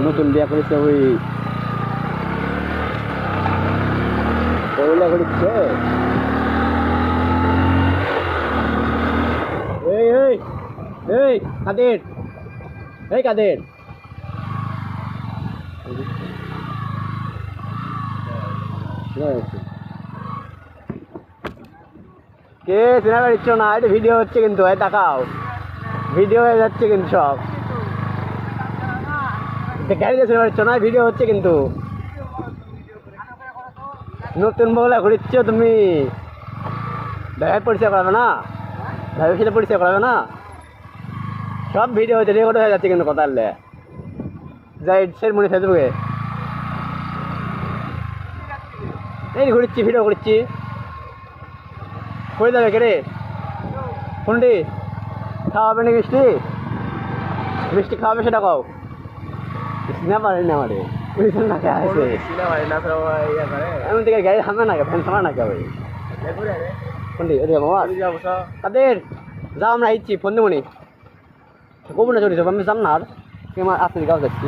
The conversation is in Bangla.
নতুন বিয়া করেছে ওই ওইলা করেছে এই এই এই কাদের এই কাদের কে সিনেমা দিচ্ছ না এটা ভিডিও হচ্ছে কিন্তু, এই তাকাও। ভিডিও হয়ে যাচ্ছে কিন্তু সব। গাড়িতে সিনেমা দিচ্ছ না ভিডিও হচ্ছে কিন্তু। নতুন বগলা ঘুরিচ্ছ তুমি। ড্রাইভার পরিচয় করাবে না? ড্রাইভার সাথে পরিচয় করাবে না? সব ভিডিও হচ্ছে রেকর্ড হয়ে যাচ্ছে কিন্তু কথা বললে যাই সের মনে ফেসবুকে এই ঘুরিচ্ছি ভিডিও করছি কই যাবে কে রে? কোনটি? খাওয়াবে না মিষ্টি? মিষ্টি খাওয়াবে সেটা কও। না পারে না আমারে বুঝছেন না কে আছে এমন থেকে গাড়ি না কে? ফ্যান থামা না কে ভাই কোনটি? ওরে মামা তাদের যাও আমরা আইছি ফোন দেবনি গোবর না চলি আমি যাম না আর। আমার গাও যাচ্ছি